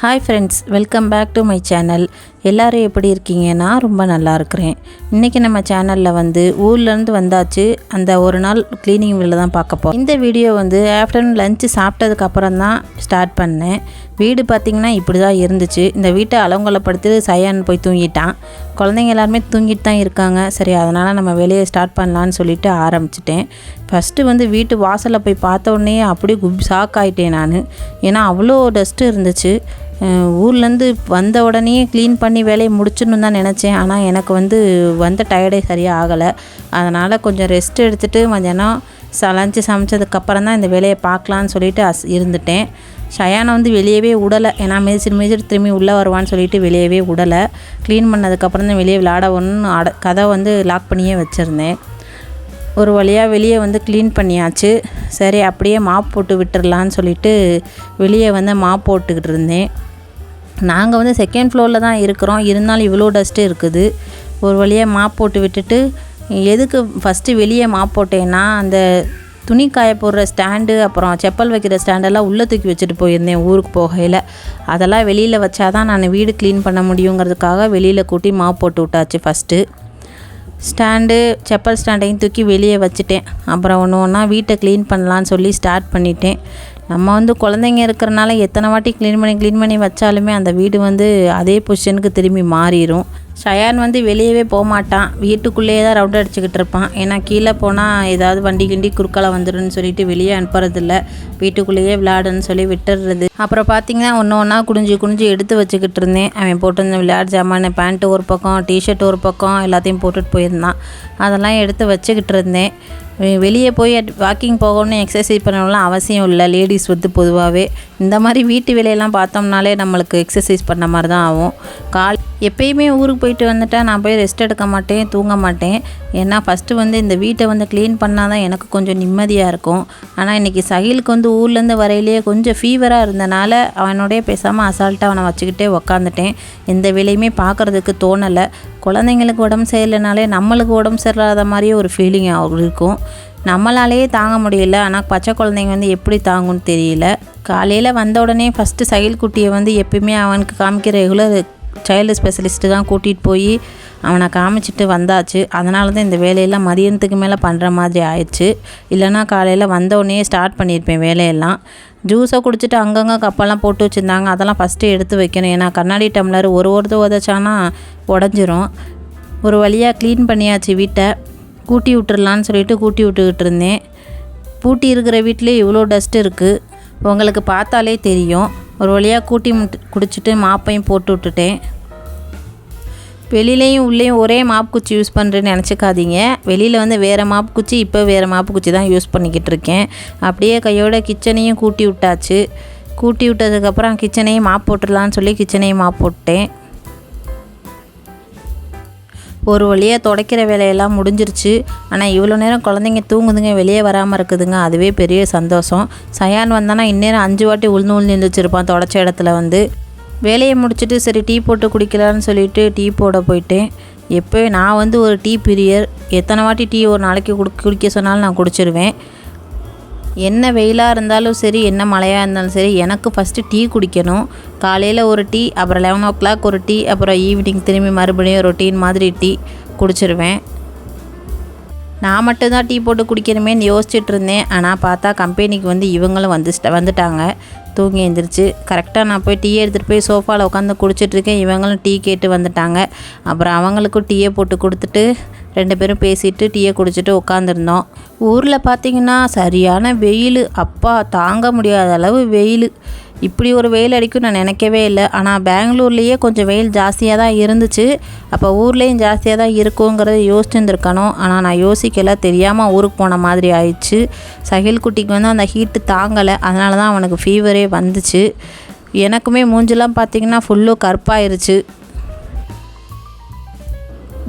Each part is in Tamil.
hi friends welcome back to my channel எல்லாரும் எப்படி இருக்கீங்க? நான் ரொம்ப நல்லா இருக்கிறேன். இன்றைக்கி நம்ம சேனலில் வந்து ஊர்லேருந்து வந்தாச்சு. அந்த ஒரு நாள் க்ளீனிங் வீடில் தான் பார்க்க போகிறோம் இந்த வீடியோ வந்து ஆஃப்டர்நூன் லஞ்சு சாப்பிட்டதுக்கப்புறம் தான் ஸ்டார்ட் பண்ணேன். வீடு பார்த்திங்கன்னா இப்படி தான் இருந்துச்சு. இந்த வீட்டை அலங்கொலப்படுத்தி சையான் போய் தூங்கிட்டான். குழந்தைங்க எல்லாருமே தூங்கிட்டு தான் இருக்காங்க. சரி அதனால் நம்ம வெளியே ஸ்டார்ட் பண்ணலான்னு சொல்லிட்டு ஆரம்பிச்சிட்டேன். ஃபஸ்ட்டு வந்து வீட்டு வாசலில் போய் பார்த்த உடனே அப்படியே குப் ஷாக் ஆகிட்டேன் நான். ஏன்னா அவ்வளோ டஸ்ட்டு இருந்துச்சு. ஊர்லேருந்து வந்த உடனே க்ளீன் பண்ணி வேலையை முடிச்சிடணும் தான் நினச்சேன். ஆனால் எனக்கு வந்து வந்த டயர்டே சரியாக ஆகலை. அதனால் கொஞ்சம் ரெஸ்ட் எடுத்துகிட்டு மத்தியானம் சலஞ்சு சமைச்சதுக்கப்புறம் தான் இந்த வேலையை பார்க்கலான்னு சொல்லிட்டு அஸ் இருந்துட்டேன். ஷயானை வந்து வெளியவே விடலை ஏன்னா மேய்ச்சிட்டு மேய்ச்சிட்டு திரும்பி உள்ளே வருவான்னு சொல்லிட்டு வெளியவே விடலை க்ளீன் பண்ணதுக்கப்புறம் தான் வெளியே விளையாட ஒன்று அட கதை வந்து லாக் பண்ணியே வச்சுருந்தேன். ஒரு வழியாக வெளியே வந்து க்ளீன் பண்ணியாச்சு. சரி அப்படியே மாப் போட்டு விட்டுடலான்னு சொல்லிட்டு வெளியே வந்து மாப் போட்டுக்கிட்டு இருந்தேன். நாங்கள் வந்து செகண்ட் ஃப்ளோரில் தான் இருக்கிறோம். இருந்தாலும் இவ்வளோ டஸ்ட்டு இருக்குது. ஒரு வழியாக மாப் போட்டு விட்டுட்டு எதுக்கு ஃபஸ்ட்டு வெளியே மாப் போட்டேன்னா அந்த துணி காய போடுற ஸ்டாண்டு அப்புறம் செப்பல் வைக்கிற ஸ்டாண்டெல்லாம் உள்ளே தூக்கி வச்சுட்டு போயிருந்தேன் ஊருக்கு போகையில். அதெல்லாம் வெளியில் வச்சாதான் நான் வீடு க்ளீன் பண்ண முடியுங்கிறதுக்காக வெளியில் கூட்டி மாப் போட்டு விட்டாச்சு ஃபஸ்ட்டு ஸ்டாண்டு செப்பல் ஸ்டாண்டையும் தூக்கி வெளியே வச்சுட்டேன். அப்புறம் ஒன்று ஒன்றா வீட்டை க்ளீன் பண்ணலான்னு சொல்லி ஸ்டார்ட் பண்ணிட்டேன். நம்ம வந்து குழந்தைங்க இருக்கிறனால எத்தனை வாட்டி க்ளீன் பண்ணி க்ளீன் பண்ணி வச்சாலுமே அந்த வீடு வந்து அதே பொசிஷனுக்கு திரும்பி மாறிடும் ஷயான் வந்து வெளியவே போகமாட்டான் வீட்டுக்குள்ளேயே தான் ரவுண்ட் அடிச்சுக்கிட்டு இருப்பான். ஏன்னா கீழே போனால் ஏதாவது வண்டி கிண்டி குறுக்கால வந்துடும்னு சொல்லிட்டு வெளியே அனுப்புறதில்ல. வீட்டுக்குள்ளேயே விளையாடுன்னு சொல்லி விட்டுறது. அப்புறம் பார்த்தீங்கன்னா ஒன்று ஒன்றா குடிஞ்சு குனிஞ்சு எடுத்து வச்சுக்கிட்டு இருந்தேன். அவன் போட்டிருந்த விளையாட்டு ஜாமான் பேண்ட்டு ஒரு பக்கம் டிஷர்ட் ஒரு பக்கம் எல்லாத்தையும் போட்டுட்டு போயிருந்தான். அதெல்லாம் எடுத்து வச்சுக்கிட்டு இருந்தேன். வெளியே போய் வாக்கிங் போகணும்னு எக்ஸசைஸ் பண்ணணும்லாம் அவசியம் இல்லை. லேடிஸ் வந்து பொதுவாகவே இந்த மாதிரி வீட்டு வேலையெல்லாம் பார்த்தோம்னாலே நம்மளுக்கு எக்ஸசைஸ் பண்ண மாதிரி தான் ஆகும். கால் எப்பயுமே ஊருக்கு போயிட்டு வந்துட்டா நான் போய் ரெஸ்ட் எடுக்க மாட்டேன் தூங்க மாட்டேன். ஏன்னா ஃபஸ்ட்டு வந்து இந்த வீட்டை வந்து க்ளீன் பண்ணால் தான் எனக்கு கொஞ்சம் நிம்மதியாக இருக்கும். ஆனால் இன்றைக்கி சகிலுக்கு வந்து ஊர்லேருந்து வரையிலேயே கொஞ்சம் ஃபீவராக இருந்தனால அவனோடய பேசாமல் அசால்ட்டாக அவனை வச்சுக்கிட்டே உக்காந்துட்டேன். எந்த வேலையுமே பார்க்குறதுக்கு தோணலை. குழந்தைங்களுக்கு உடம்பு சரியில்லைனாலே நம்மளுக்கு உடம்பு சரியில்லாத மாதிரியே ஒரு ஃபீலிங் இருக்கும். நம்மளாலேயே தாங்க முடியல. ஆனால் பச்சை குழந்தைங்க வந்து எப்படி தாங்கும்னு தெரியல. காலையில் வந்த உடனே ஃபஸ்ட்டு சகில் குட்டியை வந்து எப்பயுமே அவனுக்கு காமிக்கிற ரெகுலர் சைல்டு ஸ்பெஷலிஸ்ட்டு தான் கூட்டிகிட்டு போய் அவனை காமிச்சிட்டு வந்தாச்சு. அதனால தான் இந்த வேலையெல்லாம் மதியானத்துக்கு மேலே பண்ணுற மாதிரி ஆயிடுச்சு. இல்லைன்னா காலையில் வந்தோடனே ஸ்டார்ட் பண்ணியிருப்பேன் வேலையெல்லாம். ஜூஸை குடிச்சிட்டு அங்கங்கே கப்பெல்லாம் போட்டு வச்சுருந்தாங்க. அதெல்லாம் ஃபஸ்ட்டு எடுத்து வைக்கணும். ஏன்னா கண்ணாடி டம்ளர் ஒரு ஒருத்த உதச்சானா உடஞ்சிரும். ஒரு வழியாக க்ளீன் பண்ணியாச்சு வீட்டை. கூட்டி விட்டுறலான்னு சொல்லிட்டு கூட்டி விட்டுக்கிட்டு இருந்தேன். பூட்டி இருக்கிற வீட்டிலே இவ்வளோ டஸ்ட் இருக்குது உங்களுக்கு பார்த்தாலே தெரியும். ஒரு வழியாக கூட்டி முட்டு குடிச்சிட்டு மாப்பையும் போட்டு விட்டுட்டேன். வெளியிலையும் உள்ளேயும் ஒரே மாப் குச்சி யூஸ் பண்ணுறேன்னு நினச்சிக்காதீங்க. வெளியில் வந்து வேறு மாப் குச்சி இப்போ வேறு மாப்பு குச்சி தான் யூஸ் பண்ணிக்கிட்டு இருக்கேன். அப்படியே கையோட கிச்சனையும் கூட்டி விட்டாச்சு. கூட்டி விட்டதுக்கப்புறம் கிச்சனையும் மாப் போட்டுடலான்னு சொல்லி கிச்சனையும் மாப் போட்டேன் ஒரு வழியாக துடைக்கிற வேலையெல்லாம் முடிஞ்சிருச்சு. ஆனால் இவ்வளோ நேரம் குழந்தைங்க தூங்குதுங்க வெளியே வராமல் இருக்குதுங்க. அதுவே பெரிய சந்தோஷம். சயான் வந்தானா இந்நேரம் அஞ்சு வாட்டி உளுந்து உளுந்து எழுந்திரிச்சிருப்பான் தொடச்ச இடத்துல வந்து. வேலையை முடிச்சுட்டு சரி டீ போட்டு குடிக்கலான்னு சொல்லிட்டு டீ போட போயிட்டேன். எப்போ நான் வந்து ஒரு டீ பிரியர். எத்தனை வாட்டி டீ ஒரு நாளைக்கு குடி குடிக்க சொன்னாலும் நான் குடிச்சிருவேன். என்ன வெயிலாக இருந்தாலும் சரி என்ன மழையாக இருந்தாலும் சரி எனக்கு ஃபஸ்ட்டு டீ குடிக்கணும். காலையில் ஒரு டீ அப்புறம் லெவன் ஓ கிளாக் ஒரு டீ அப்புறம் ஈவினிங் திரும்பி மறுபடியும் ரொட்டீன் மாதிரி டீ குடிச்சிருவேன். நான் மட்டும்தான் டீ போட்டு குடிக்கணுமேன்னு யோசிச்சுட்டு இருந்தேன். ஆனால் பார்த்தா கம்பெனிக்கு வந்து இவங்களும் வந்து வந்துட்டாங்க. தூங்கி எழுந்திரிச்சு கரெக்டாக நான் போய் டீ எடுத்துகிட்டு போய் சோஃபாவில் உட்காந்து குடிச்சிட்ருக்கேன் இவங்களும் டீ கேட்டு வந்துட்டாங்க. அப்புறம் அவங்களுக்கும் டீயை போட்டு கொடுத்துட்டு ரெண்டு பேரும் பேசிட்டு டீயை குடிச்சிட்டு உட்காந்துருந்தோம் ஊரில் பார்த்தீங்கன்னா சரியான வெயில். அப்பா தாங்க முடியாத அளவு வெயில். இப்படி ஒரு வெயில் அடிக்கும் நான் நினைக்கவே இல்லை. ஆனால் பெங்களூர்லேயே கொஞ்சம் வெயில் ஜாஸ்தியாக தான் இருந்துச்சு. அப்போ ஊர்லேயும் ஜாஸ்தியாக தான் இருக்குங்கிறத யோசிச்சுருந்துருக்கணும். ஆனால் நான் யோசிக்கல. தெரியாமல் ஊருக்கு போன மாதிரி ஆயிடுச்சு. சகில் குட்டிக்கு வந்து அந்த ஹீட்டு தாங்கலை. அதனால தான் அவனுக்கு ஃபீவரே வந்துச்சு. எனக்குமே மூஞ்செல்லாம் பார்த்தீங்கன்னா ஃபுல்லும் கருப்பாயிருச்சு.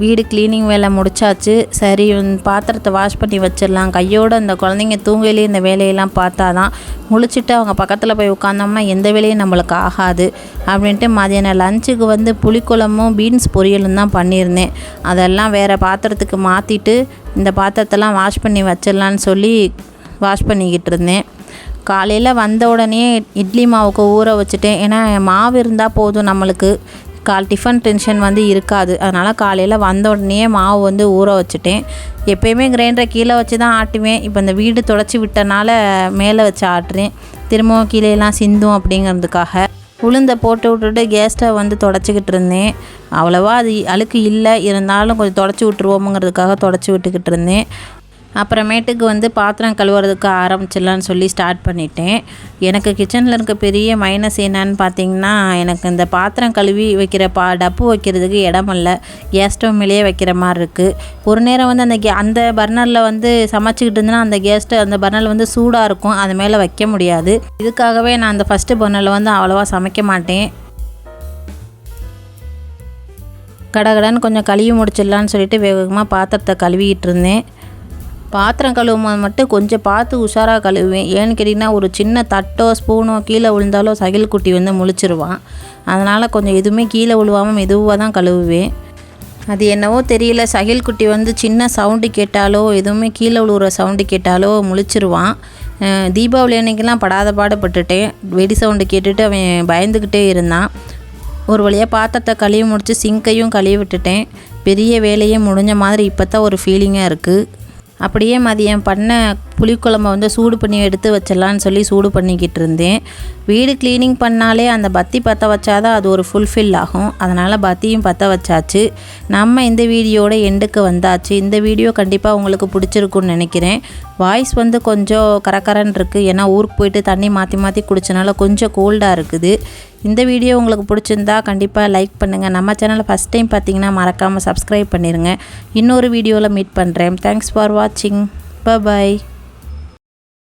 வீடு க்ளீனிங் வேலை முடிச்சாச்சு. சரி பாத்திரத்தை வாஷ் பண்ணி வச்சிடலாம். கையோடு அந்த குழந்தைங்க தூங்கையிலே இந்த வேலையெல்லாம் பார்த்தா தான் முழிச்சிட்டு அவங்க பக்கத்தில் போய் உட்காந்தோம்னா எந்த வேலையும் நம்மளுக்கு ஆகாது அப்படின்ட்டு மதியானம் லஞ்சுக்கு வந்து புளிக்குழம்பும் பீன்ஸ் பொரியலும் தான் பண்ணியிருந்தேன். அதெல்லாம் வேறு பாத்திரத்துக்கு மாற்றிட்டு இந்த பாத்திரத்தெல்லாம் வாஷ் பண்ணி வச்சிடலான்னு சொல்லி வாஷ் பண்ணிக்கிட்டு இருந்தேன். காலையில் வந்த உடனே இட்லி மாவுக்கு ஊற வச்சுட்டேன். ஏன்னா மாவு இருந்தால் போதும் நம்மளுக்கு. கால் டிஃபன் டென்ஷன் வந்து இருக்காது. அதனால் காலையில் வந்த உடனே மாவு வந்து ஊற வச்சுட்டேன். எப்போயுமே கிரைண்டரை கீழே வச்சு தான் ஆட்டுவேன். இப்போ இந்த வீடு தொடச்சி விட்டனால மேலே வச்சு ஆட்டுறேன். திரும்பவும் கீழேலாம் சிந்தும் அப்படிங்கிறதுக்காக. உளுந்தை போட்டு விட்டுட்டு கேஸ்ட்டை வந்து தொடச்சிக்கிட்டு இருந்தேன். அவ்வளோவா அது அழுக்கு இல்லை. இருந்தாலும் கொஞ்சம் தொடச்சி விட்ருவோமுங்கிறதுக்காக தொடச்சி விட்டுக்கிட்டு இருந்தேன். அப்புறமேட்டுக்கு வந்து பாத்திரம் கழுவுறதுக்கு ஆரம்பிச்சிடலான்னு சொல்லி ஸ்டார்ட் பண்ணிட்டேன். எனக்கு கிச்சனில் இருக்க பெரிய மைனஸ் என்னன்னு பார்த்தீங்கன்னா எனக்கு இந்த பாத்திரம் கழுவி வைக்கிற பா டப்பு வைக்கிறதுக்கு இடம் இல்லை கேஸ் ஸ்டவ் மேலேயே வைக்கிற மாதிரி இருக்குது ஒரு நேரம் வந்து அந்த கே அந்த பர்னரில் வந்து சமைச்சிக்கிட்டு இருந்தேன்னா அந்த கேஸ் ஸ்டவ் அந்த பர்னர் வந்து சூடாக இருக்கும். அது மேலே வைக்க முடியாது. இதுக்காகவே நான் அந்த ஃபஸ்ட்டு பர்னரில் வந்து அவ்வளோவா சமைக்க மாட்டேன். கடகடன்னு கொஞ்சம் கழுவி முடிச்சிடலான்னு சொல்லிட்டு வேகமாக பாத்திரத்தை கழுவிக்கிட்டு இருந்தேன். பாத்திரம் கழுவும் போது மட்டும் கொஞ்சம் பார்த்து உஷாராக கழுவுவேன். ஏன்னு கேட்டிங்கன்னா ஒரு சின்ன தட்டோ ஸ்பூனோ கீழே விழுந்தாலோ சகில் குட்டி வந்து முழிச்சிருவான். அதனால் கொஞ்சம் எதுவுமே கீழே விழுவாமல் மெதுவாக தான் கழுவுவேன். அது என்னவோ தெரியல. சகில் குட்டி வந்து சின்ன சவுண்டு கேட்டாலோ எதுவுமே கீழே விழுவுற சவுண்டு கேட்டாலோ முழிச்சிருவான். தீபாவளி அன்னைக்கெல்லாம் படாத பாடுபட்டுட்டேன் வெடி சவுண்டு கேட்டுட்டு அவன் பயந்துக்கிட்டே இருந்தான். ஒரு வழியாக பாத்திரத்தை கழுவி முடித்து சிங்கையும் கழுவி விட்டுட்டேன். பெரிய வேலையே முடிஞ்ச மாதிரி இப்போ தான் ஒரு ஃபீலிங்காக இருக்குது அப்படியே மதியம் பண்ண புளிக்குழம்ப வந்து சூடு பண்ணி எடுத்து வச்சிடலான்னு சொல்லி சூடு பண்ணிக்கிட்டு இருந்தேன். வீடு க்ளீனிங் பண்ணாலே அந்த பத்தி பற்ற வச்சாதான் அது ஒரு ஃபுல்ஃபில் ஆகும். அதனால் பத்தியும் பற்ற வச்சாச்சு. நம்ம இந்த வீடியோட எண்டுக்கு வந்தாச்சு. இந்த வீடியோ கண்டிப்பாக உங்களுக்கு பிடிச்சிருக்குன்னு நினைக்கிறேன். வாய்ஸ் வந்து கொஞ்சம் கரக்கரன் இருக்குது ஏன்னா ஊருக்கு போயிட்டு தண்ணி மாற்றி மாற்றி குடிச்சனால கொஞ்சம் கோல்டாக இருக்குது. இந்த வீடியோ உங்களுக்கு பிடிச்சிருந்தா கண்டிப்பாக லைக் பண்ணுங்கள் நம்ம சேனலை ஃபஸ்ட் டைம் பார்த்தீங்கன்னா மறக்காமல் சப்ஸ்கிரைப் பண்ணிடுங்க இன்னொரு வீடியோவில் மீட் பண்ணுறேன் தேங்க்ஸ் ஃபார் வாட்சிங் பாய்